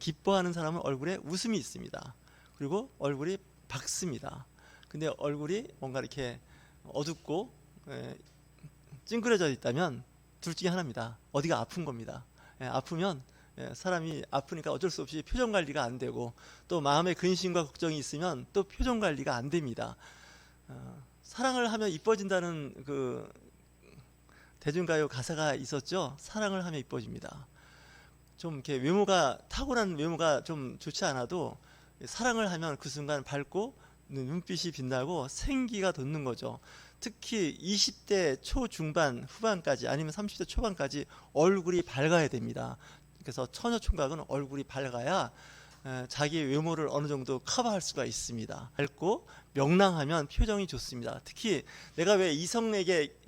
기뻐하는 사람은 얼굴에 웃음이 있습니다. 그리고 얼굴이 밝습니다. 근데 얼굴이 뭔가 이렇게 어둡고 에, 찡그려져 있다면 둘 중에 하나입니다. 어디가 아픈 겁니다. 예, 아프면 예, 사람이 아프니까 어쩔 수 없이 표정 관리가 안 되고 또 마음에 근심과 걱정이 있으면 또 표정 관리가 안 됩니다. 어, 사랑을 하면 이뻐진다는 그 대중가요 가사가 있었죠. 사랑을 하면 이뻐집니다. 좀 이렇게 외모가 타고난 외모가 좀 좋지 않아도 사랑을 하면 그 순간 밝고 눈빛이 빛나고 생기가 돋는 거죠. 특히 20대 초중반 후반까지 아니면 30대 초반까지 얼굴이 밝아야 됩니다. 그래서 처녀 총각은 얼굴이 밝아야 에, 자기 외모를 어느 정도 커버할 수가 있습니다. 밝고 명랑하면 표정이 좋습니다. 특히 내가 왜 이성에게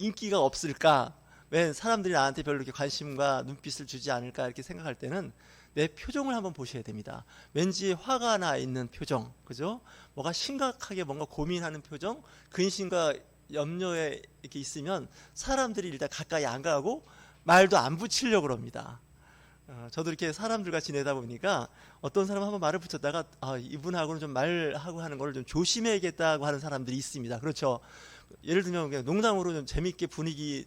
인기가 없을까? 왜 사람들이 나한테 별로 이렇게 관심과 눈빛을 주지 않을까 이렇게 생각할 때는 내 표정을 한번 보셔야 됩니다. 왠지 화가 나 있는 표정, 그죠? 뭐가 심각하게 뭔가 고민하는 표정, 근심과 염려에 이렇게 있으면 사람들이 일단 가까이 안 가고 말도 안 붙이려고 그럽니다. 어, 저도 이렇게 사람들과 지내다 보니까 어떤 사람 한번 말을 붙였다가 아, 이분하고는 좀 말하고 하는 걸 좀 조심해야겠다고 하는 사람들이 있습니다. 그렇죠. 예를 들면 그냥 농담으로 좀 재밌게 분위기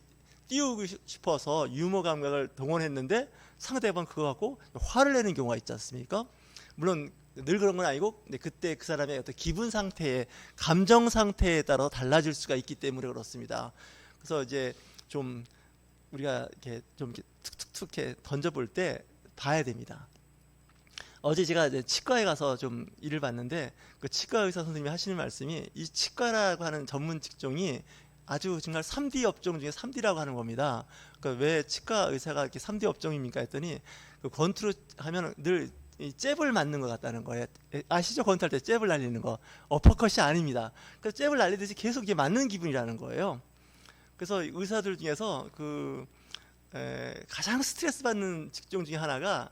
띄우고 싶어서 유머 감각을 동원했는데 상대방 그거 갖고 화를 내는 경우가 있지 않습니까? 물론 늘 그런 건 아니고 그때 그 사람의 어떤 기분 상태에 감정 상태에 따라 달라질 수가 있기 때문에 그렇습니다. 그래서 이제 좀 우리가 이렇게 좀 이렇게 툭툭툭 이렇게 던져볼 때 봐야 됩니다. 어제 제가 이제 치과에 가서 좀 일을 봤는데 그 치과 의사 선생님이 하시는 말씀이 이 치과라고 하는 전문 직종이 아주 정말 3D 업종 중에 3D라고 하는 겁니다. 그러니까 왜 치과 의사가 이렇게 3D 업종입니까 했더니 그 권투를 하면 늘이 잽을 맞는 것 같다는 거예요. 에, 아시죠? 권투할 때 잽을 날리는 거. 어퍼컷이 아닙니다. 그래서 잽을 날리듯이 계속 이게 맞는 기분이라는 거예요. 그래서 의사들 중에서 그 에, 가장 스트레스 받는 직종 중에 하나가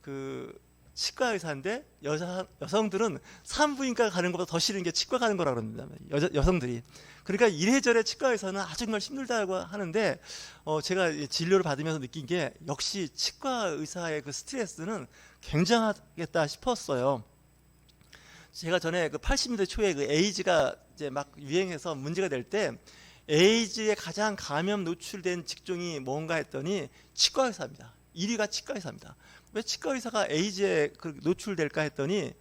그 치과 의사인데 여자 여성들은 산부인과 가는 것보다 더 싫은 게 치과 가는 거라 그럽니다. 여자 여성들이 그러니까 이래저래 치과 의사는 아주 정말 힘들다고 하는데 어 제가 이 진료를 받으면서 느낀 게 역시 치과 의사의 그 스트레스는 굉장하겠다 싶었어요. 제가 전에 그 80년대 초에 그 에이즈가 이제 막 유행해서 문제가 될 때 에이즈에 가장 감염 노출된 직종이 뭔가 했더니 치과 의사입니다. 1위가 치과 의사입니다. 왜 치과 의사가 에이즈에 그 노출될까 했더니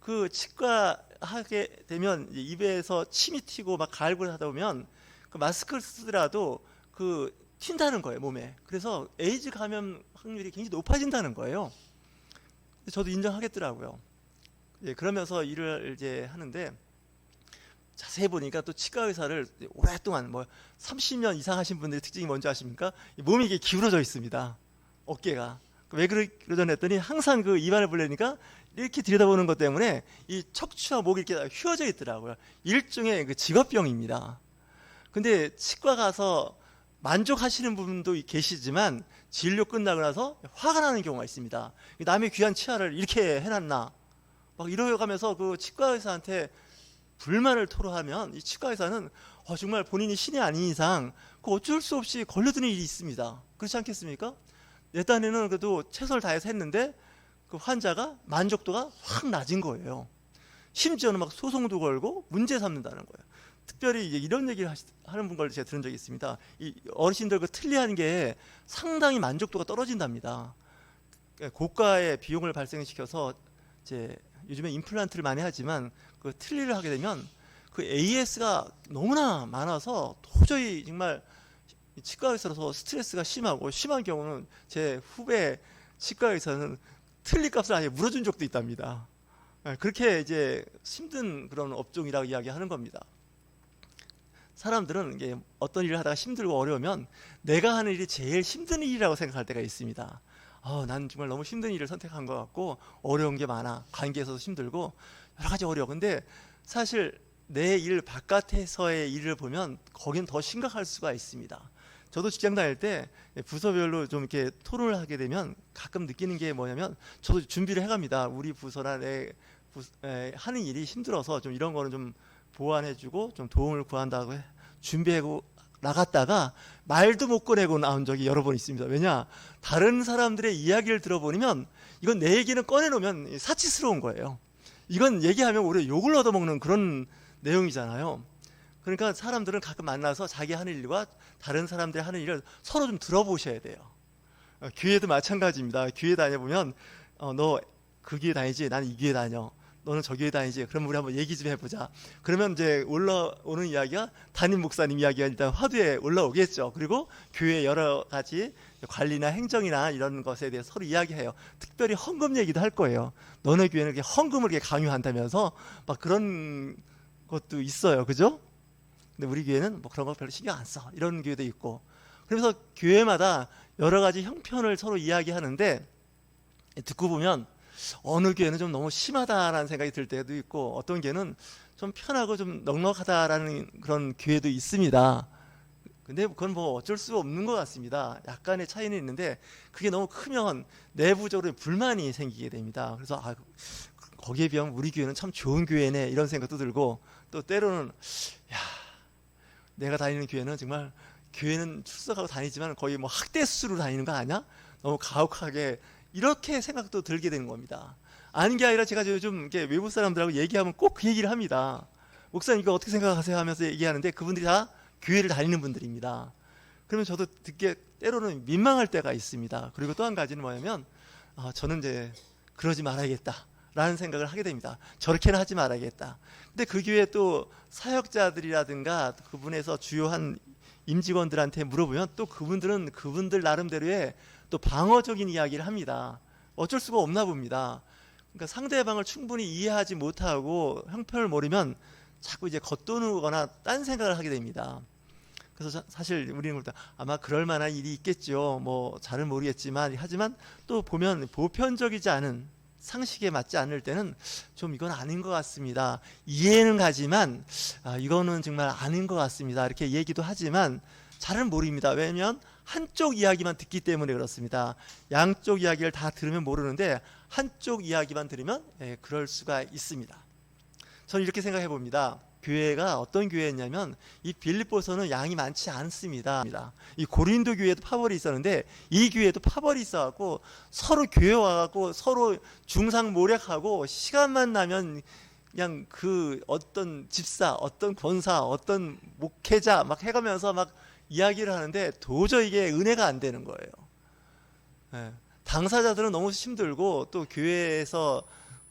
그 치과 하게 되면 입에서 침이 튀고 막 갈고 하다 보면 그 마스크를 쓰더라도 그 튄다는 거예요 몸에. 그래서 에이즈 감염 확률이 굉장히 높아진다는 거예요. 저도 인정하겠더라고요. 예, 그러면서 일을 이제 하는데 자세히 보니까 또 치과 의사를 오랫동안 뭐 30년 이상 하신 분들의 특징이 뭔지 아십니까? 이 몸이 이게 기울어져 있습니다. 어깨가. 왜 그러- 그러전 했더니 항상 그 입안을 벌리니까 이렇게 들여다보는 것 때문에 이 척추와 목이 이렇게 다 휘어져 있더라고요. 일종의 그 직업병입니다. 근데 치과 가서 만족하시는 분도 계시지만 진료 끝나고 나서 화가 나는 경우가 있습니다. 남의 귀한 치아를 이렇게 해놨나 막 이러가면서 그 치과 의사한테 불만을 토로하면 이 치과 의사는 어, 정말 본인이 신이 아닌 이상 그 어쩔 수 없이 걸려드는 일이 있습니다. 그렇지 않겠습니까? 내 딴에는 그래도 최선을 다해서 했는데 그 환자가 만족도가 확 낮은 거예요. 심지어는 막 소송도 걸고 문제 삼는다는 거예요. 특별히 이런 얘기를 하시, 하는 분걸 제가 들은 적이 있습니다. 이 어르신들 그 틀리하는 게 상당히 만족도가 떨어진답니다. 그러니까 고가의 비용을 발생시켜서 이제 요즘에 임플란트를 많이 하지만 그 틀니를 하게 되면 그 AS가 너무나 많아서 도저히 정말 이 치과 의사로서 스트레스가 심하고 심한 경우는 제 후배 치과 의사는 틀니 값을 아예 물어준 적도 있답니다. 예, 그렇게 이제 힘든 그런 업종이라고 이야기하는 겁니다. 사람들은 이게 어떤 일을 하다가 힘들고 어려우면 내가 하는 일이 제일 힘든 일이라고 생각할 때가 있습니다. 아, 난 정말 너무 힘든 일을 선택한 것 같고 어려운 게 많아. 관계에서도 힘들고 여러 가지 어려워. 근데 사실 내 일 바깥에서의 일을 보면 거긴 더 심각할 수가 있습니다. 저도 직장 다닐 때 부서별로 좀 이렇게 토론을 하게 되면 가끔 느끼는 게 뭐냐면 저도 준비를 해갑니다. 우리 부서나 내 부, 에, 하는 일이 힘들어서 좀 이런 거는 좀 보완해주고 좀 도움을 구한다고 해, 준비하고 나갔다가 말도 못 꺼내고 나온 적이 여러 번 있습니다. 왜냐? 다른 사람들의 이야기를 들어보면 이건 내 얘기는 꺼내놓으면 사치스러운 거예요. 이건 얘기하면 오히려 욕을 얻어먹는 그런 내용이잖아요. 그러니까 사람들은 가끔 만나서 자기 하는 일과 다른 사람들이 하는 일을 서로 좀 들어보셔야 돼요. 어, 교회도 마찬가지입니다. 교회 다녀보면 어, 너그 교회 다니지? 나는 이 교회 다녀. 너는 저 교회 다니지? 그럼 우리 한번 얘기 좀 해보자. 그러면 이제 올라오는 이야기가 담임 목사님 이야기가 일단 화두에 올라오겠죠. 그리고 교회 여러 가지 관리나 행정이나 이런 것에 대해서 서로 이야기해요. 특별히 헌금 얘기도 할 거예요. 너네 교회는 헌금을 강요한다면서 막 그런 것도 있어요. 그죠? 근데 우리 교회는 뭐 그런 거 별로 신경 안 써. 이런 교회도 있고. 그래서 교회마다 여러 가지 형편을 서로 이야기하는데 듣고 보면 어느 교회는 좀 너무 심하다라는 생각이 들 때도 있고 어떤 교회는 좀 편하고 좀 넉넉하다라는 그런 교회도 있습니다. 근데 그건 뭐 어쩔 수 없는 것 같습니다. 약간의 차이는 있는데 그게 너무 크면 내부적으로 불만이 생기게 됩니다. 그래서 아, 거기에 비하면 우리 교회는 참 좋은 교회네 이런 생각도 들고 또 때로는 야 내가 다니는 교회는 정말 교회는 출석하고 다니지만 거의 뭐 학대 수로 다니는 거 아니야? 너무 가혹하게 이렇게 생각도 들게 되는 겁니다. 아닌 게 아니라 제가 요즘 외부 사람들하고 얘기하면 꼭 그 얘기를 합니다. 목사님 이거 어떻게 생각하세요 하면서 얘기하는데 그분들이 다 교회를 다니는 분들입니다. 그러면 저도 듣게 때로는 민망할 때가 있습니다. 그리고 또 한 가지는 뭐냐면 아, 저는 이제 그러지 말아야겠다. 라는 생각을 하게 됩니다. 저렇게는 하지 말아야겠다. 근데 그 교회 또 사역자들이라든가 그분에서 주요한 임직원들한테 물어보면 또 그분들은 그분들 나름대로의 또 방어적인 이야기를 합니다. 어쩔 수가 없나 봅니다. 그러니까 상대방을 충분히 이해하지 못하고 형편을 모르면 자꾸 이제 겉도는거나 딴 생각을 하게 됩니다. 그래서 사- 사실 우리는 아마 그럴 만한 일이 있겠죠. 뭐 잘은 모르겠지만 하지만 또 보면 보편적이지 않은 상식에 맞지 않을 때는 좀 이건 아닌 것 같습니다. 이해는 가지만 아, 이거는 정말 아닌 것 같습니다. 이렇게 얘기도 하지만 잘은 모릅니다. 왜냐하면 한쪽 이야기만 듣기 때문에 그렇습니다. 양쪽 이야기를 다 들으면 모르는데 한쪽 이야기만 들으면 예, 그럴 수가 있습니다. 저는 이렇게 생각해 봅니다. 교회가 어떤 교회였냐면 이 빌립보서는 양이 많지 않습니다. 이 고린도 교회도 파벌이 있었는데 이 교회도 파벌이 있어갖고 서로 교회 와갖고 서로 중상 모략하고 시간만 나면 그냥 그 어떤 집사, 어떤 권사, 어떤 목회자 막 해가면서 막 이야기를 하는데 도저히 이게 은혜가 안 되는 거예요. 예. 당사자들은 너무 힘들고 또 교회에서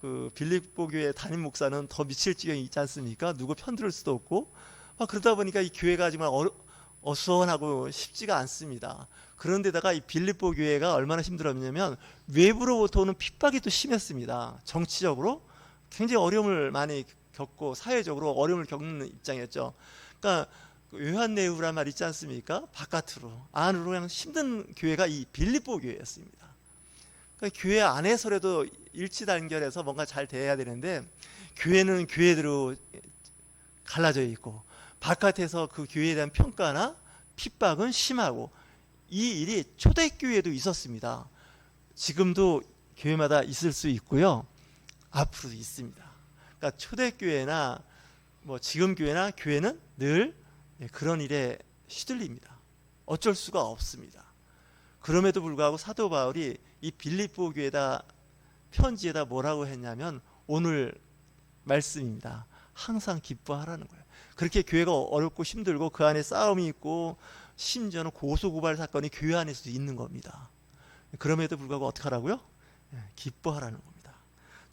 그 빌립보 교회 담임 목사는 더 미칠 지경이 있지 않습니까? 누구 편들을 수도 없고 아, 그러다 보니까 이 교회가 정말 어, 어수선하고 쉽지가 않습니다. 그런데다가 이 빌립보 교회가 얼마나 힘들었냐면 외부로부터 오는 핍박이 또 심했습니다. 정치적으로 굉장히 어려움을 많이 겪고 사회적으로 어려움을 겪는 입장이었죠. 그러니까 외환내후란 말 있지 않습니까? 바깥으로 안으로 그냥 힘든 교회가 이 빌립보 교회였습니다. 그러니까 교회 안에서라도 일치 단결해서 뭔가 잘 돼야 되는데 교회는 교회대로 갈라져 있고 바깥에서 그 교회에 대한 평가나 핍박은 심하고 이 일이 초대교회도 있었습니다. 지금도 교회마다 있을 수 있고요. 앞으로도 있습니다. 그러니까 초대교회나 뭐 지금 교회나 교회는 늘 그런 일에 시들립니다. 어쩔 수가 없습니다. 그럼에도 불구하고 사도 바울이 이 빌립보 교회다 편지에다 뭐라고 했냐면 오늘 말씀입니다. 항상 기뻐하라는 거예요. 그렇게 교회가 어렵고 힘들고 그 안에 싸움이 있고 심지어는 고소고발 사건이 교회 안에서도 있는 겁니다. 그럼에도 불구하고 어떻게 하라고요? 예, 기뻐하라는 겁니다.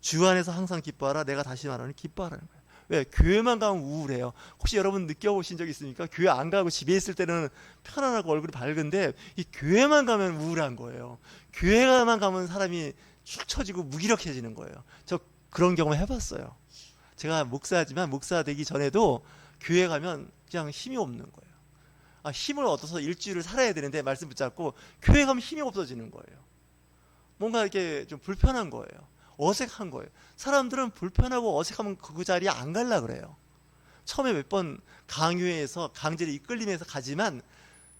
주 안에서 항상 기뻐하라. 내가 다시 말하는 기뻐하라는 거예요. 왜? 교회만 가면 우울해요. 혹시 여러분 느껴보신 적 있습니까? 교회 안 가고 집에 있을 때는 편안하고 얼굴이 밝은데 이 교회만 가면 우울한 거예요. 교회만 가면 사람이 축 처지고 무기력해지는 거예요. 저 그런 경험 해봤어요. 제가 목사지만 목사 되기 전에도 교회 가면 그냥 힘이 없는 거예요. 아, 힘을 얻어서 일주일을 살아야 되는데 말씀 붙잡고 교회 가면 힘이 없어지는 거예요. 뭔가 이렇게 좀 불편한 거예요. 어색한 거예요. 사람들은 불편하고 어색하면 그 자리에 안 갈라 그래요. 처음에 몇 번 강요해서 강제로 이끌림해서 가지만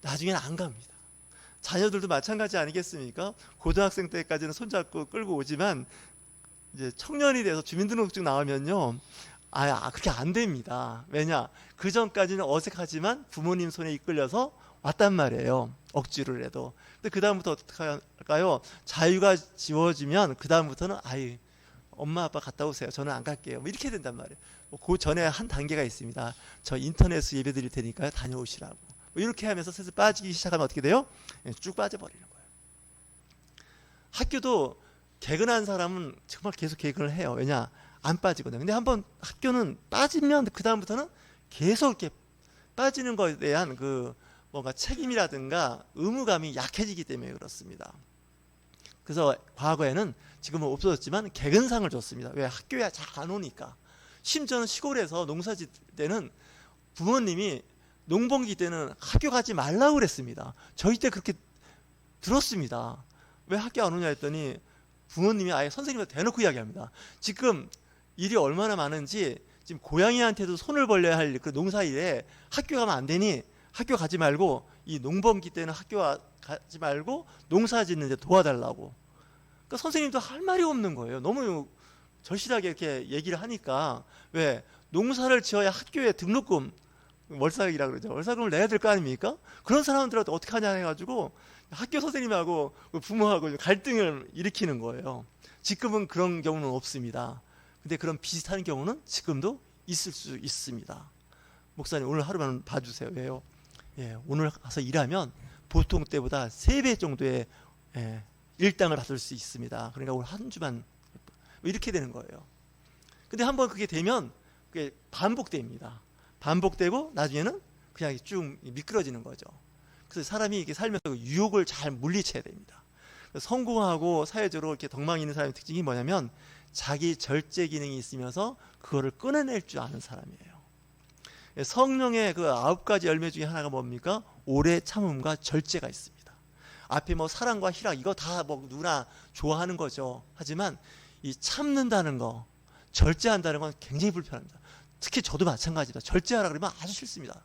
나중에는 안 갑니다. 자녀들도 마찬가지 아니겠습니까? 고등학생 때까지는 손잡고 끌고 오지만 이제 청년이 돼서 주민등록증 나오면요 아, 아, 그렇게 안 됩니다. 왜냐? 그 전까지는 어색하지만 부모님 손에 이끌려서 왔단 말이에요. 억지를 해도. 근데 그 다음부터 어떻게 할까요? 자유가 지워지면 그 다음부터는 아이 엄마 아빠 갔다 오세요. 저는 안 갈게요. 뭐 이렇게 된단 말이에요. 뭐 그 전에 한 단계가 있습니다. 저 인터넷 예배 드릴 테니까요. 다녀오시라고. 뭐 이렇게 하면서 슬슬 빠지기 시작하면 어떻게 돼요? 예, 쭉 빠져버리는 거예요. 학교도 개근한 사람은 정말 계속 개근을 해요. 왜냐? 안 빠지거든요. 근데 한번 학교는 빠지면 그 다음부터는 계속 이렇게 빠지는 것에 대한 그 뭔가 책임이라든가 의무감이 약해지기 때문에 그렇습니다. 그래서 과거에는 지금은 없어졌지만 개근상을 줬습니다. 왜 학교에 잘 안 오니까. 심지어는 시골에서 농사 짓 때는 부모님이 농번기 때는 학교 가지 말라고 그랬습니다. 저희 때 그렇게 들었습니다. 왜 학교 안 오냐 했더니 부모님이 아예 선생님한테 대놓고 이야기합니다. 지금 일이 얼마나 많은지 지금 고양이한테도 손을 벌려야 할 그 농사일에 학교 가면 안 되니 학교 가지 말고 이 농번기 때는 학교 가- 가지 말고 농사 짓는데 도와달라고. 그러니까 선생님도 할 말이 없는 거예요. 너무 절실하게 이렇게 얘기를 하니까 왜 농사를 지어야 학교에 등록금 월삭이라 그러죠. 월삭금을 내야 될 거 아닙니까? 그런 사람들한테 어떻게 하냐 해가지고 학교 선생님하고 그 부모하고 갈등을 일으키는 거예요. 지금은 그런 경우는 없습니다. 근데 그런 비슷한 경우는 지금도 있을 수 있습니다. 목사님 오늘 하루만 봐주세요. 왜요? 예, 오늘 가서 일하면 보통 때보다 세 배 정도의 예, 일당을 받을 수 있습니다. 그러니까 오늘 한 주만 이렇게 되는 거예요. 근데 한번 그게 되면 그게 반복됩니다. 반복되고 나중에는 그냥 쭉 미끄러지는 거죠. 그래서 사람이 이렇게 살면서 그 유혹을 잘 물리쳐야 됩니다. 성공하고 사회적으로 이렇게 덕망 있는 사람의 특징이 뭐냐면 자기 절제 기능이 있으면서 그거를 끊어낼 줄 아는 사람이에요. 성령의 그 아홉 가지 열매 중에 하나가 뭡니까? 오래 참음과 절제가 있습니다. 앞에 뭐 사랑과 희락 이거 다 뭐 누구나 좋아하는 거죠. 하지만 이 참는다는 거, 절제한다는 건 굉장히 불편합니다. 특히 저도 마찬가지입니다. 절제하라 그러면 아주 싫습니다.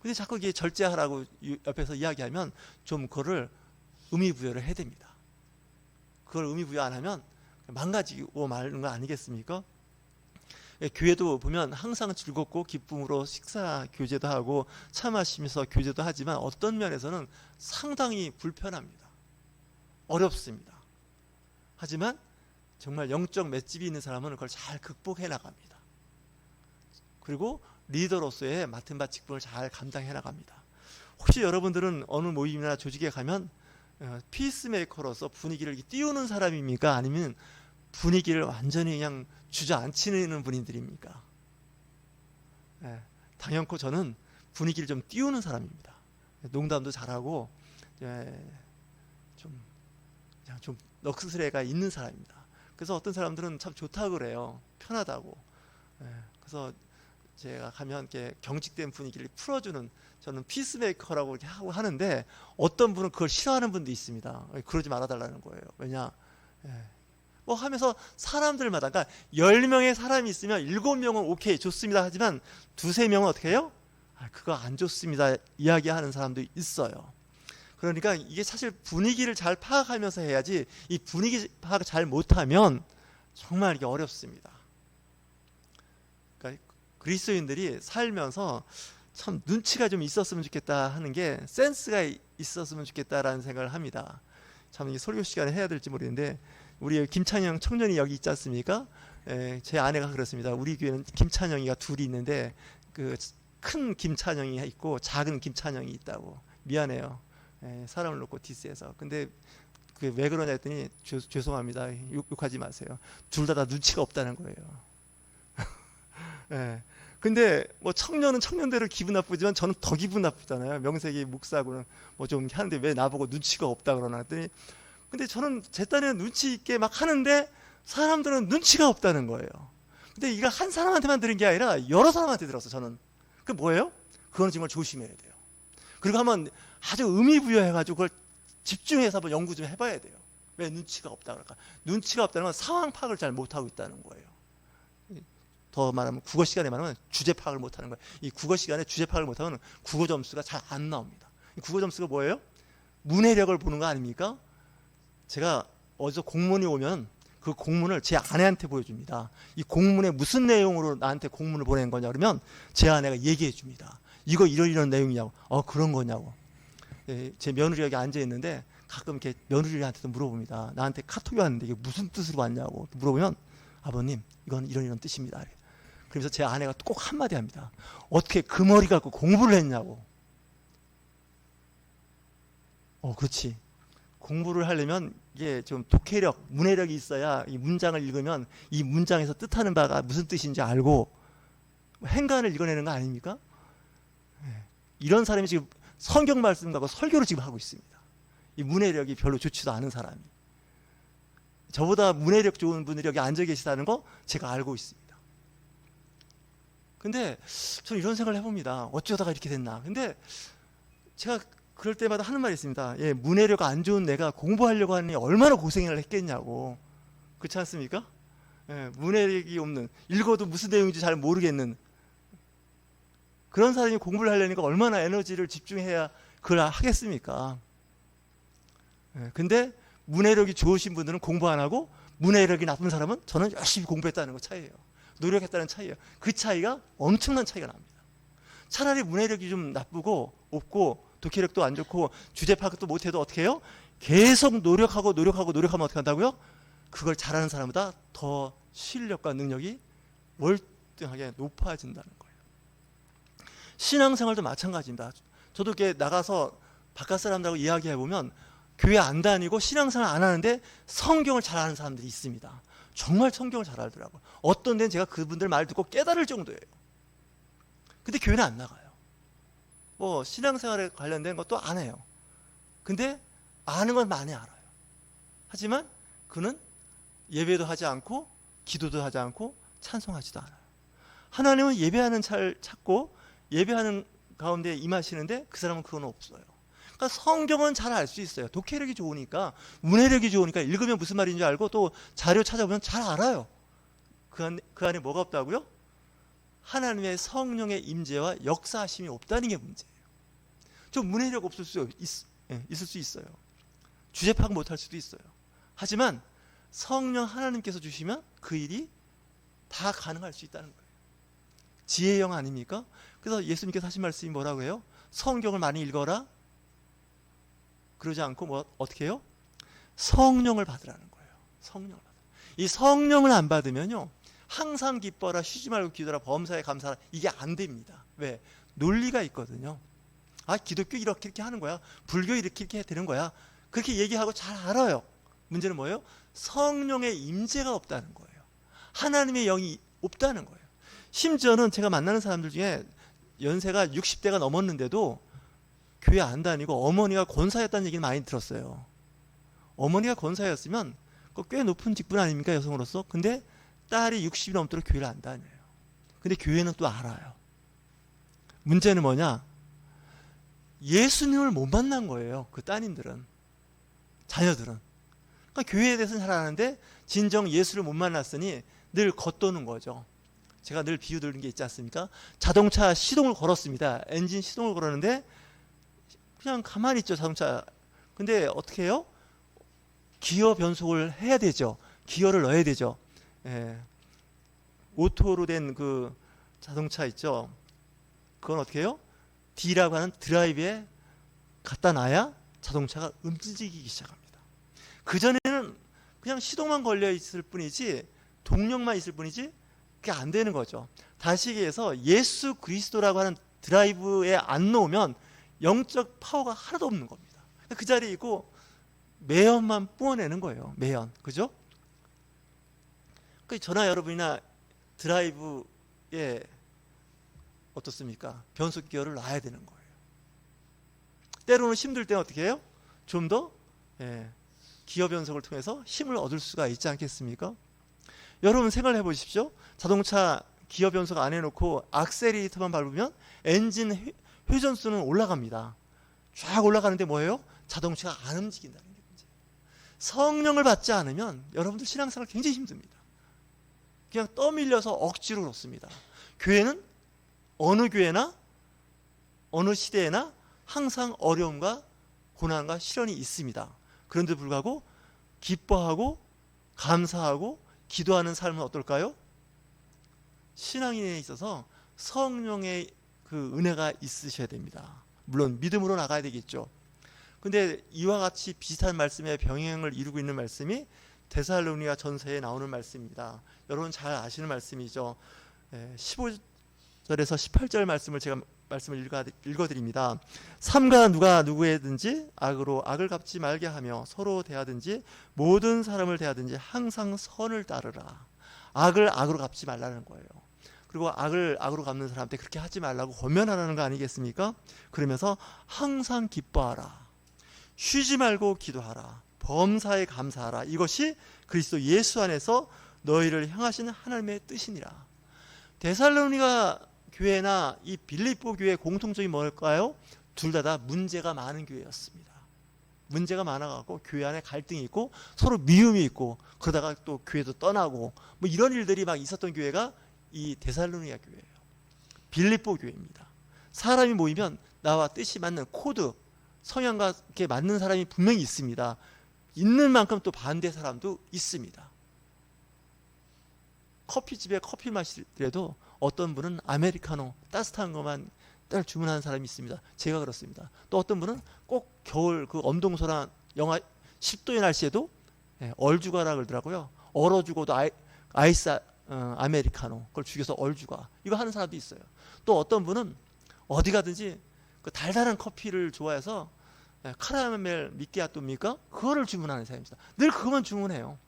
근데 자꾸 이게 절제하라고 유- 옆에서 이야기하면 좀 그거를 의미 부여를 해야 됩니다. 그걸 의미 부여 안 하면 망가지고 마는 거 아니겠습니까? 예, 교회도 보면 항상 즐겁고 기쁨으로 식사 교제도 하고 차 마시면서 교제도 하지만 어떤 면에서는 상당히 불편합니다. 어렵습니다. 하지만 정말 영적 맷집이 있는 사람은 그걸 잘 극복해 나갑니다. 그리고 리더로서의 맡은 바 직분을 잘 감당해 나갑니다. 혹시 여러분들은 어느 모임이나 조직에 가면 어, 피스메이커로서 분위기를 이렇게 띄우는 사람입니까? 아니면 분위기를 완전히 그냥 주저앉히는 분들입니까? 예, 당연코 저는 분위기를 좀 띄우는 사람입니다. 농담도 잘하고 예, 좀 그냥 좀 넋스레가 있는 사람입니다. 그래서 어떤 사람들은 참 좋다 그래요. 편하다고. 예, 그래서 제가 가면 이렇게 경직된 분위기를 풀어주는 저는 피스메이커라고 이렇게 하고 하는데 어떤 분은 그걸 싫어하는 분도 있습니다. 그러지 말아달라는 거예요. 왜냐? 예. 뭐 하면서 사람들마다 그러니까 10명의 사람이 있으면 7명은 오케이 좋습니다 하지만 두세 명은 어떻게 해요? 아, 그거 안 좋습니다 이야기하는 사람도 있어요. 그러니까 이게 사실 분위기를 잘 파악하면서 해야지 이 분위기 파악을 잘 못하면 정말 이게 어렵습니다. 그리스도인들이 살면서 참 눈치가 좀 있었으면 좋겠다 하는 게 센스가 있었으면 좋겠다라는 생각을 합니다. 참 이게 설교 시간에 해야 될지 모르겠는데 우리 김찬영 청년이 여기 있지 않습니까? 에, 제 아내가 그렇습니다. 우리 교회는 김찬영이가 둘이 있는데 그 큰 김찬영이 있고 작은 김찬영이 있다고 미안해요. 에, 사람을 놓고 디스해서 근데 그왜 그러냐 했더니 죄, 죄송합니다. 욕, 욕하지 마세요. 둘 다 다 눈치가 없다는 거예요. 예. 근데 뭐 청년은 청년대로 기분 나쁘지만 저는 더 기분 나쁘잖아요. 명색이 목사고는 뭐 좀 하는데 왜 나보고 눈치가 없다 그러나 했더니 근데 저는 제 딴에는 눈치 있게 막 하는데 사람들은 눈치가 없다는 거예요. 근데 이거 한 사람한테만 들은 게 아니라 여러 사람한테 들었어 저는. 그 뭐예요? 그건 정말 조심해야 돼요. 그리고 한번 아주 의미 부여해가지고 그걸 집중해서 한번 연구 좀 해봐야 돼요. 왜 눈치가 없다 그럴까? 눈치가 없다는 건 상황 파악을 잘 못하고 있다는 거예요. 더 말하면 국어 시간에 말하면 주제 파악을 못하는 거예요. 이 국어 시간에 주제 파악을 못하면 국어 점수가 잘 안 나옵니다. 이 국어 점수가 뭐예요? 문해력을 보는 거 아닙니까? 제가 어디서 공무원이 오면 그 공문을 제 아내한테 보여줍니다. 이 공문에 무슨 내용으로 나한테 공문을 보낸 거냐 그러면 제 아내가 얘기해 줍니다. 이거 이런 이런 내용이냐고. 어 그런 거냐고. 예, 제 며느리 여기 앉아 있는데 가끔 이렇게 며느리한테도 물어봅니다. 나한테 카톡이 왔는데 이게 무슨 뜻으로 왔냐고 물어보면 아버님 이건 이런 이런 뜻입니다. 그러면서 제 아내가 꼭 한마디 합니다. 어떻게 그 머리 갖고 공부를 했냐고. 어, 그렇지. 공부를 하려면 이게 좀 독해력, 문해력이 있어야 이 문장을 읽으면 이 문장에서 뜻하는 바가 무슨 뜻인지 알고 행간을 읽어내는 거 아닙니까? 예. 이런 사람이 지금 성경 말씀 갖고 설교를 지금 하고 있습니다. 이 문해력이 별로 좋지도 않은 사람이. 저보다 문해력 좋은 분들이 여기 앉아 계시다는 거 제가 알고 있습니다. 근데 저는 이런 생각을 해봅니다. 어쩌다가 이렇게 됐나. 근데 제가 그럴 때마다 하는 말이 있습니다. 예, 문해력 안 좋은 내가 공부하려고 하니 얼마나 고생을 했겠냐고. 그렇지 않습니까? 예, 문해력이 없는, 읽어도 무슨 내용인지 잘 모르겠는 그런 사람이 공부를 하려니까 얼마나 에너지를 집중해야 그걸 하겠습니까? 예, 근데 문해력이 좋으신 분들은 공부 안 하고 문해력이 나쁜 사람은 저는 열심히 공부했다는 거 차이예요. 노력했다는 차이예요. 그 차이가 엄청난 차이가 납니다. 차라리 문해력이 좀 나쁘고 없고 독해력도 안 좋고 주제 파악도 못해도 어떻게 해요? 계속 노력하고 노력하고 노력하면 어떻게 한다고요? 그걸 잘하는 사람보다 더 실력과 능력이 월등하게 높아진다는 거예요. 신앙생활도 마찬가지입니다. 저도 이렇게 나가서 바깥 사람들하고 이야기해 보면 교회 안 다니고 신앙생활 안 하는데 성경을 잘 아는 사람들이 있습니다. 정말 성경을 잘 알더라고요. 어떤 데는 제가 그분들 말 듣고 깨달을 정도예요. 근데 교회는 안 나가요. 뭐 신앙생활에 관련된 것도 안 해요. 근데 아는 건 많이 알아요. 하지만 그는 예배도 하지 않고 기도도 하지 않고 찬송하지도 않아요. 하나님은 예배하는 차를 찾고 예배하는 가운데 임하시는데 그 사람은 그건 없어요. 그러니까 성경은 잘 알 수 있어요. 독해력이 좋으니까 문해력이 좋으니까 읽으면 무슨 말인지 알고 또 자료 찾아보면 잘 알아요. 그, 안, 그 안에 뭐가 없다고요? 하나님의 성령의 임재와 역사하심이 없다는 게 문제예요. 좀 문해력 없을 수 있, 예, 있을 수 있어요. 주제 파악 못할 수도 있어요. 하지만 성령 하나님께서 주시면 그 일이 다 가능할 수 있다는 거예요. 지혜의 영 아닙니까? 그래서 예수님께서 하신 말씀이 뭐라고 해요? 성경을 많이 읽어라. 그러지 않고 뭐 어떻게 해요? 성령을 받으라는 거예요. 성령을 받으라. 이 성령을 안 받으면요. 항상 기뻐라 쉬지 말고 기도라 범사에 감사라 이게 안 됩니다. 왜? 논리가 있거든요. 아 기독교 이렇게 이렇게 하는 거야. 불교 이렇게 이렇게 되는 거야. 그렇게 얘기하고 잘 알아요. 문제는 뭐예요? 성령의 임재가 없다는 거예요. 하나님의 영이 없다는 거예요. 심지어는 제가 만나는 사람들 중에 연세가 60대가 넘었는데도 교회 안 다니고 어머니가 권사였다는 얘기를 많이 들었어요. 어머니가 권사였으면 꽤 높은 직분 아닙니까 여성으로서? 근데 딸이 60이 넘도록 교회를 안 다녀요. 근데 교회는 또 알아요. 문제는 뭐냐? 예수님을 못 만난 거예요. 그 따님들은. 자녀들은. 그러니까 교회에 대해서는 잘 아는데 진정 예수를 못 만났으니 늘 겉도는 거죠. 제가 늘 비유 들는 게 있지 않습니까? 자동차 시동을 걸었습니다. 엔진 시동을 걸었는데 그냥 가만히 있죠, 자동차. 근데 어떻게 해요? 기어 변속을 해야 되죠. 기어를 넣어야 되죠. 예. 오토로 된 그 자동차 있죠. 그건 어떻게 해요? D라고 하는 드라이브에 갖다 놔야 자동차가 움직이기 시작합니다. 그 전에는 그냥 시동만 걸려 있을 뿐이지 동력만 있을 뿐이지 그게 안 되는 거죠. 다시 얘기해서 예수 그리스도라고 하는 드라이브에 안 놓으면 영적 파워가 하나도 없는 겁니다. 그 자리에 있고 매연만 뿜어내는 거예요. 매연. 그죠? 그 전화 여러분이나 드라이브에 어떻습니까? 변속 기어를 놔야 되는 거예요. 때로는 힘들 때는 어떻게 해요? 좀더 예, 기어 변속을 통해서 힘을 얻을 수가 있지 않겠습니까? 여러분 생각해 보십시오. 자동차 기어 변속 안 해놓고 악셀리터만 밟으면 엔진 회전수는 올라갑니다. 쫙 올라가는데 뭐예요? 자동차가 안 움직인다는 게 문제예요. 성령을 받지 않으면 여러분들 신앙생활 굉장히 힘듭니다. 그냥 떠밀려서 억지로 그렇습니다. 교회는 어느 교회나 어느 시대에나 항상 어려움과 고난과 시련이 있습니다. 그런데 불구하고 기뻐하고 감사하고 기도하는 삶은 어떨까요? 신앙인에 있어서 성령의 그 은혜가 있으셔야 됩니다. 물론 믿음으로 나가야 되겠죠. 근데 이와 같이 비슷한 말씀의 병행을 이루고 있는 말씀이 데살로니가 전서에 나오는 말씀입니다. 여러분 잘 아시는 말씀이죠. 15절에서 18절 말씀을 제가 말씀을 읽어, 읽어드립니다. 삼가 누가 누구에든지 악으로 악을 갚지 말게 하며 서로 대하든지 모든 사람을 대하든지 항상 선을 따르라. 악을 악으로 갚지 말라는 거예요. 그리고 악을 악으로 갚는 사람한테 그렇게 하지 말라고 권면하라는 거 아니겠습니까? 그러면서 항상 기뻐하라. 쉬지 말고 기도하라. 범사에 감사하라. 이것이 그리스도 예수 안에서 너희를 향하시는 하나님의 뜻이니라. 데살로니가 교회나 이 빌립보 교회 공통점이 뭘까요? 둘 다 다 문제가 많은 교회였습니다. 문제가 많아갖고 교회 안에 갈등이 있고 서로 미움이 있고 그러다가 또 교회도 떠나고 뭐 이런 일들이 막 있었던 교회가 이 데살로니가 교회예요. 빌립보 교회입니다. 사람이 모이면 나와 뜻이 맞는 코드 성향과 이렇게 맞는 사람이 분명히 있습니다. 있는 만큼 또 반대 사람도 있습니다. 커피집에 커피 마시더라도 어떤 분은 아메리카노 따뜻한 것만 딸 주문하는 사람이 있습니다. 제가 그렇습니다. 또 어떤 분은 꼭 겨울 그 엄동소나 영하 10도의 날씨에도 예, 얼주가라 그러더라고요. 얼어 죽어도 아이, 아이스 어, 아메리카노 그걸 죽여서 얼주가 이거 하는 사람도 있어요. 또 어떤 분은 어디 가든지 그 달달한 커피를 좋아해서 예, 카라멜 미끼아또입니까? 그거를 주문하는 사람입니다. 늘 그것만 주문해요.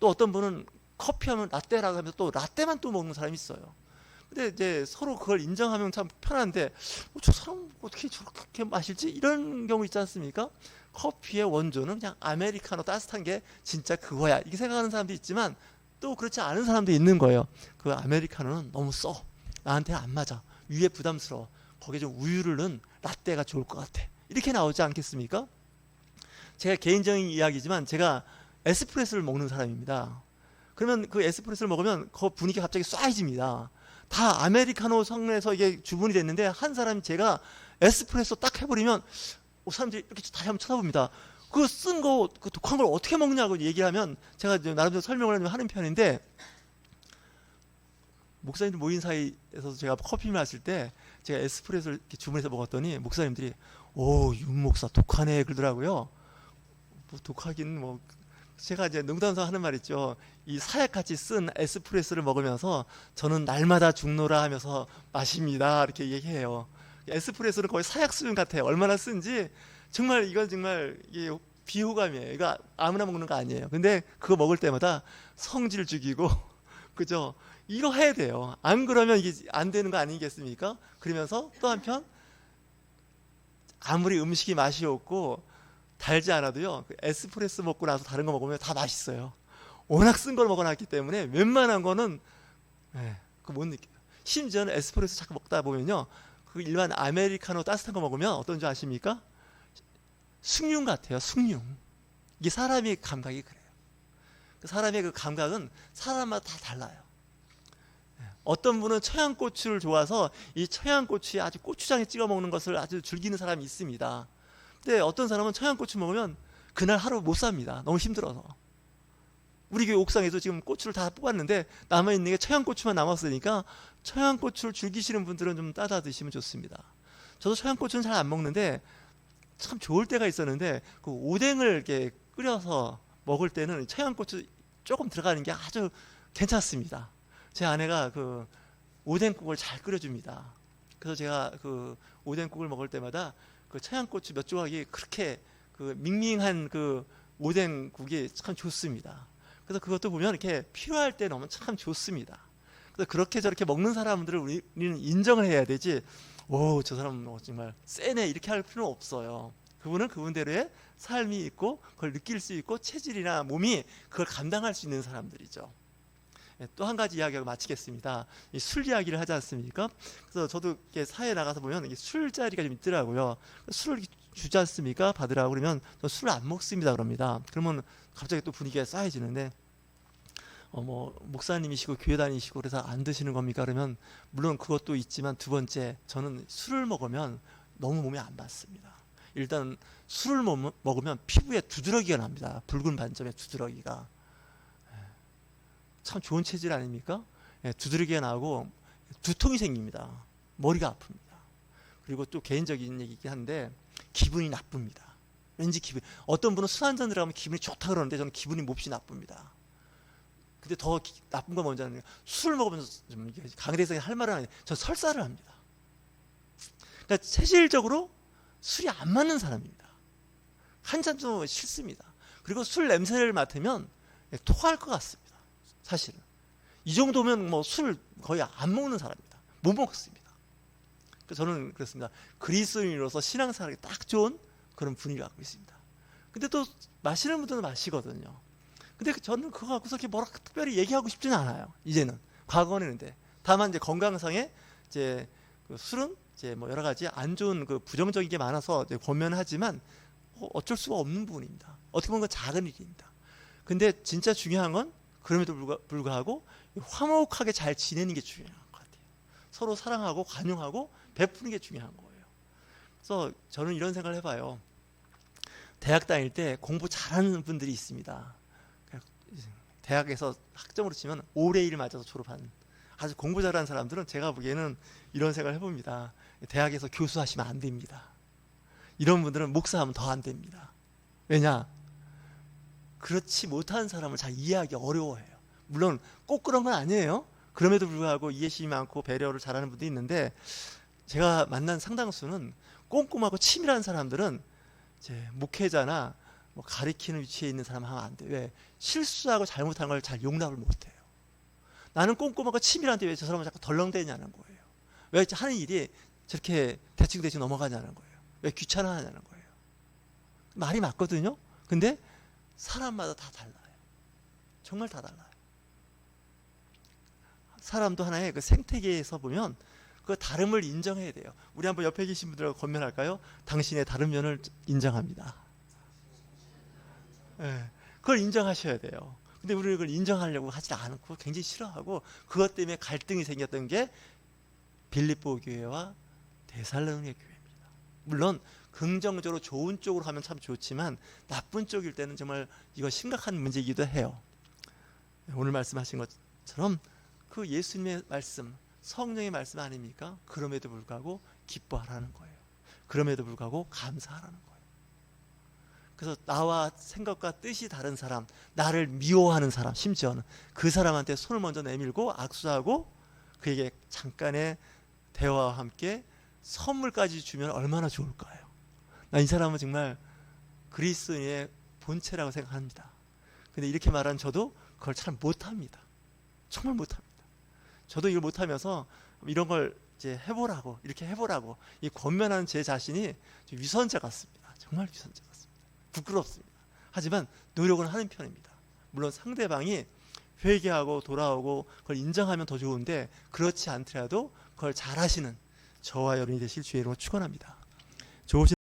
또 어떤 분은 커피하면 라떼라고 하면서 또 라떼만 또 먹는 사람이 있어요. 근데 이제 서로 그걸 인정하면 참 편한데 어, 저 사람 어떻게 저렇게 마실지 이런 경우 있지 않습니까? 커피의 원조는 그냥 아메리카노 따뜻한 게 진짜 그거야 이렇게 생각하는 사람도 있지만 또 그렇지 않은 사람도 있는 거예요. 그 아메리카노는 너무 써 나한테 안 맞아 위에 부담스러워 거기에 좀 우유를 넣은 라떼가 좋을 것 같아 이렇게 나오지 않겠습니까? 제가 개인적인 이야기지만 제가 에스프레소를 먹는 사람입니다. 그러면 그 에스프레소를 먹으면 그 분위기가 갑자기 쏴해집니다. 다 아메리카노 성에서 이게 주문이 됐는데 한 사람이 제가 에스프레소 딱 해버리면 어, 사람들이 이렇게 다 한번 쳐다봅니다. 그 쓴 거, 그 독한 걸 어떻게 먹냐고 얘기하면 제가 나름대로 설명을 하는 편인데 목사님들 모인 사이에서 제가 커피 마실 때 제가 에스프레소를 주문해서 먹었더니 목사님들이 오, 윤 목사 독하네 그러더라고요. 뭐 독하긴 뭐 제가 이제 농담삼아 하는 말 있죠. 이 사약같이 쓴 에스프레소를 먹으면서 저는 날마다 죽노라 하면서 마십니다. 이렇게 얘기해요. 에스프레소는 거의 사약 수준 같아요. 얼마나 쓴지 정말 이건 정말 이게 비호감이에요. 이거 아무나 먹는 거 아니에요. 근데 그거 먹을 때마다 성질 죽이고 그죠? 이거 해야 돼요. 안 그러면 이게 안 되는 거 아니겠습니까? 그러면서 또 한편 아무리 음식이 맛이 없고 달지 않아도요. 그 에스프레소 먹고 나서 다른 거 먹으면 다 맛있어요. 워낙 쓴 걸 먹어놨기 때문에 웬만한 거는 예, 그못 느껴요. 심지어는 에스프레소 자꾸 먹다 보면요. 그 일반 아메리카노 따뜻한 거 먹으면 어떤 줄 아십니까? 숭늉 같아요. 숭늉. 이게 사람의 감각이 그래요. 그 사람의 그 감각은 사람마다 다 달라요. 예, 어떤 분은 청양고추를 좋아서 이 청양고추에 아주 고추장에 찍어 먹는 것을 아주 즐기는 사람이 있습니다. 근데 어떤 사람은 청양고추 먹으면 그날 하루 못 삽니다. 너무 힘들어서. 우리 교회 옥상에서 지금 고추를 다 뽑았는데 남아 있는 게 청양고추만 남았으니까 청양고추를 즐기시는 분들은 좀 따다 드시면 좋습니다. 저도 청양고추는 잘 안 먹는데 참 좋을 때가 있었는데 그 오뎅을 이렇게 끓여서 먹을 때는 청양고추 조금 들어가는 게 아주 괜찮습니다. 제 아내가 그 오뎅국을 잘 끓여줍니다. 그래서 제가 그 오뎅국을 먹을 때마다 그 청양고추 몇 조각이 그렇게 그 밍밍한 그 오뎅국이 참 좋습니다. 그래서 그것도 보면 이렇게 필요할 때 넣으면 참 좋습니다. 그래서 그렇게 저렇게 먹는 사람들을 우리는 인정을 해야 되지. 오, 저 사람 뭐 정말 세네 이렇게 할 필요는 없어요. 그분은 그분대로의 삶이 있고 그걸 느낄 수 있고 체질이나 몸이 그걸 감당할 수 있는 사람들이죠. 예, 또한 가지 이야기하고 마치겠습니다. 술 이야기를 하지 않습니까? 그래서 저도 사회에 나가서 보면 술자리가 좀 있더라고요. 술을 주지 않습니까? 받으라고 그러면 술을 안 먹습니다. 그럽니다. 그러면 갑자기 또 분위기가 쌓여지는데 어, 뭐 목사님이시고 교회 다니시고 그래서 안 드시는 겁니까? 그러면 물론 그것도 있지만 두 번째 저는 술을 먹으면 너무 몸에 안 받습니다. 일단 술을 먹으면 피부에 두드러기가 납니다. 붉은 반점에 두드러기가. 참 좋은 체질 아닙니까? 예, 두드러기가 나고 두통이 생깁니다. 머리가 아픕니다. 그리고 또 개인적인 얘기긴 한데 기분이 나쁩니다. 왠지 기분 어떤 분은 술 한잔 들어가면 기분이 좋다 그러는데 저는 기분이 몹시 나쁩니다. 근데 더 기- 나쁜 건 뭔지 아는 술 먹으면서 좀 강대성이 할 말은 아니에요. 저 설사를 합니다. 그러니까 체질적으로 술이 안 맞는 사람입니다. 한 잔도 싫습니다. 그리고 술 냄새를 맡으면 예, 토할 것 같습니다. 사실은 이 정도면 뭐 술 거의 안 먹는 사람입니다. 못 먹습니다. 그래서 저는 그렇습니다. 그리스도인으로서 신앙생활에 딱 좋은 그런 분위기를 갖고 있습니다. 근데 또 마시는 분들은 마시거든요. 근데 그 저는 그거 갖고서 이렇게 뭐라 특별히 얘기하고 싶지는 않아요. 이제는 과거는 근데 다만 이제 건강상에 이제 그 술은 이제 뭐 여러 가지 안 좋은 그 부정적인 게 많아서 이제 권면하지만 어, 어쩔 수가 없는 부분입니다. 어떻게 보면 그 작은 일입니다. 근데 진짜 중요한 건 그럼에도 불구하- 불구하고 화목하게 잘 지내는 게 중요한 것 같아요. 서로 사랑하고 관용하고 베푸는 게 중요한 거예요. 그래서 저는 이런 생각을 해봐요. 대학 다닐 때 공부 잘하는 분들이 있습니다. 대학에서 학점으로 치면 5대 1 맞아서 졸업한 아주 공부 잘하는 사람들은 제가 보기에는 이런 생각을 해봅니다. 대학에서 교수하시면 안 됩니다. 이런 분들은 목사하면 더 안 됩니다. 왜냐? 그렇지 못한 사람을 잘 이해하기 어려워해요. 물론 꼭 그런 건 아니에요. 그럼에도 불구하고 이해심이 많고 배려를 잘하는 분도 있는데 제가 만난 상당수는 꼼꼼하고 치밀한 사람들은 목회자나 뭐 가리키는 위치에 있는 사람 하면 안 돼. 왜? 실수하고 잘못한 걸 잘 용납을 못 해요. 나는 꼼꼼하고 치밀한데 왜 저 사람은 자꾸 덜렁대냐는 거예요. 왜 하는 일이 저렇게 대충대충 넘어가냐는 거예요. 왜 귀찮아하냐는 거예요. 말이 맞거든요. 근데 사람마다 다 달라요. 정말 다 달라요. 사람도 하나의 그 생태계에서 보면 그 다름을 인정해야 돼요. 우리 한번 옆에 계신 분들하고 건면할까요? 당신의 다른 면을 인정합니다. 예, 그걸 인정하셔야 돼요. 근데 우리는 그걸 인정하려고 하지 않고 굉장히 싫어하고 그것 때문에 갈등이 생겼던 게 빌립보 교회와 데살로니가 교회입니다. 물론 긍정적으로 좋은 쪽으로 하면 참 좋지만 나쁜 쪽일 때는 정말 이거 심각한 문제이기도 해요. 오늘 말씀하신 것처럼 그 예수님의 말씀, 성령의 말씀 아닙니까? 그럼에도 불구하고 기뻐하라는 거예요. 그럼에도 불구하고 감사하라는 거예요. 그래서 나와 생각과 뜻이 다른 사람, 나를 미워하는 사람, 심지어는 그 사람한테 손을 먼저 내밀고 악수하고 그에게 잠깐의 대화와 함께 선물까지 주면 얼마나 좋을까요? 나 이 사람은 정말 그리스도인의 본체라고 생각합니다. 근데 이렇게 말하는 저도 그걸 잘 못합니다. 정말 못합니다. 저도 이걸 못하면서 이런 걸 이제 해보라고 이렇게 해보라고 이 권면하는 제 자신이 좀 위선자 같습니다. 정말 위선자. 부끄럽습니다. 하지만 노력은 하는 편입니다. 물론 상대방이 회개하고 돌아오고 그걸 인정하면 더 좋은데 그렇지 않더라도 그걸 잘하시는 저와 여러분이 되실 주의 이름으로 축원합니다. 좋으신